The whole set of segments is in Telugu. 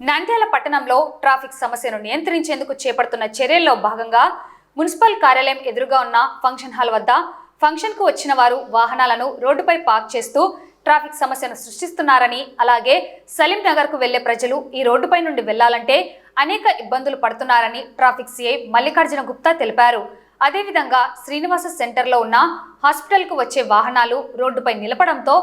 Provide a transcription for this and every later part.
నంద్యాల పట్టణంలో ట్రాఫిక్ సమస్యను నియంత్రించేందుకు చేపడుతున్న చర్యల్లో భాగంగా మున్సిపల్ కార్యాలయం ఎదురుగా ఉన్న ఫంక్షన్ హాల్ వద్ద ఫంక్షన్కు వచ్చిన వారు వాహనాలను రోడ్డుపై పార్క్ చేస్తూ ట్రాఫిక్ సమస్యను సృష్టిస్తున్నారని అలాగే సలీం నగర్కు వెళ్ళే ప్రజలు ఈ రోడ్డుపై నుండి వెళ్ళాలంటే అనేక ఇబ్బందులు పడుతున్నారని ట్రాఫిక్ సిఐ మల్లికార్జున గుప్తా తెలిపారు. అదేవిధంగా శ్రీనివాస సెంటర్లో ఉన్న హాస్పిటల్కు వచ్చే వాహనాలు రోడ్డుపై నిలపడంతో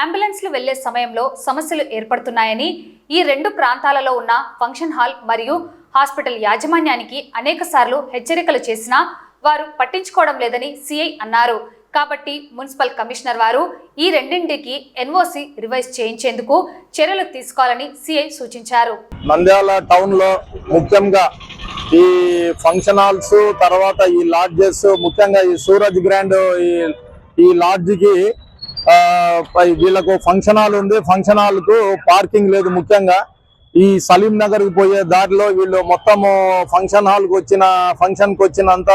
అంబులెన్స్లు వెళ్ళే సమయంలో సమస్యలు ఏర్పడుతున్నాయని ఈ రెండు ప్రాంతాలలో ఉన్న ఫంక్షన్ హాల్ మరియు హాస్పిటల్ యాజమాన్యానికి అనేక హెచ్చరికలు చేసినా వారు పట్టించుకోవడం లేదని సిఐ అన్నారు. కాబట్టి మున్సిపల్ కమిషనర్ వారు ఈ రెండింటికి ఎన్ఓసి రివైజ్ చేయించేందుకు చర్యలు తీసుకోవాలని సిఐ సూచించారు. నంద్యాల టౌన్లో ముఖ్యంగా ఈ ఫంక్షన్ హాల్స్ తర్వాత ఈ లాడ్జెస్ ముఖ్యంగా ఈ సూరజ్ గ్రాండ్ ఈ లాడ్జ్కి వీళ్ళకు ఫంక్షన్ హాల్ ఉంది. ఫంక్షన్ హాల్కు పార్కింగ్ లేదు ముఖ్యంగా. ఈ సలీం నగర్కి పోయే దారిలో వీళ్ళు మొత్తము ఫంక్షన్ హాల్కి వచ్చిన ఫంక్షన్కి వచ్చినంత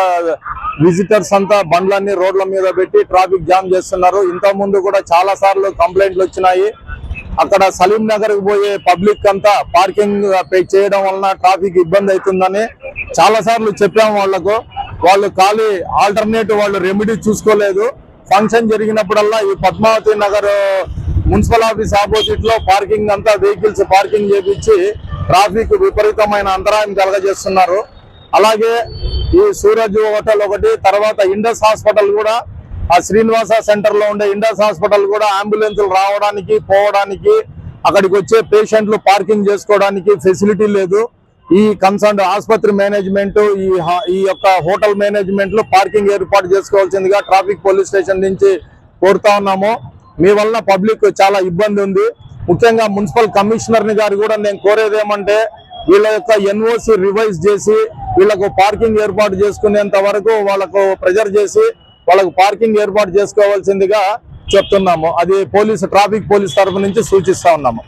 విజిటర్స్ అంతా బండ్లన్నీ రోడ్ల మీద పెట్టి ట్రాఫిక్ జామ్ చేస్తున్నారు. ఇంతకుముందు ముందు కూడా చాలా సార్లు కంప్లైంట్లు వచ్చినాయి. అక్కడ సలీం నగర్కి పోయే పబ్లిక్ అంతా పార్కింగ్ పే చేయడం వలన ట్రాఫిక్ ఇబ్బంది అవుతుందని చాలా సార్లు చెప్పాము వాళ్ళకు వాళ్ళు ఖాళీ ఆల్టర్నేటివ్ వాళ్ళు రెమెడీ చూసుకోలేదు. ఫంక్షన్ జరిగినప్పుడల్లా ఈ పద్మావతి నగర్ మున్సిపల్ ఆఫీస్ ఆపోజిట్లో పార్కింగ్ అంతా వెహికల్స్ పార్కింగ్ చేపించి ట్రాఫిక్ విపరీతమైన అంతరాయం కలగజేస్తున్నారు. అలాగే ఈ సూరజ్ హోటల్ ఒకటి తర్వాత ఇండస్ హాస్పిటల్ కూడా ఆ శ్రీనివాస సెంటర్లో ఉండే ఇండస్ హాస్పిటల్ కూడా అంబులెన్సులు రావడానికి పోవడానికి అక్కడికి వచ్చే పేషెంట్లు పార్కింగ్ చేసుకోవడానికి ఫెసిలిటీ లేదు. ఈ కన్సర్న్ ఆసుపత్రి మేనేజ్మెంట్ ఈ ఈ యొక్క హోటల్ మేనేజ్మెంట్లో పార్కింగ్ ఏర్పాటు చేసుకోవాల్సిందిగా ట్రాఫిక్ పోలీస్ స్టేషన్ నుంచి కోరుతా ఉన్నాము. మీ వలన పబ్లిక్ చాలా ఇబ్బంది ఉంది. ముఖ్యంగా మున్సిపల్ కమిషనర్ గారు కూడా నేను కోరేది ఏమంటే వీళ్ళ యొక్క ఎన్ఓసి రివైజ్ చేసి వీళ్ళకు పార్కింగ్ ఏర్పాటు చేసుకునేంత వరకు వాళ్ళకు ప్రెజర్ చేసి వాళ్ళకు పార్కింగ్ ఏర్పాటు చేసుకోవాల్సిందిగా చెప్తున్నాము. అది పోలీసు ట్రాఫిక్ పోలీస్ తరఫు నుంచి సూచిస్తా ఉన్నాము.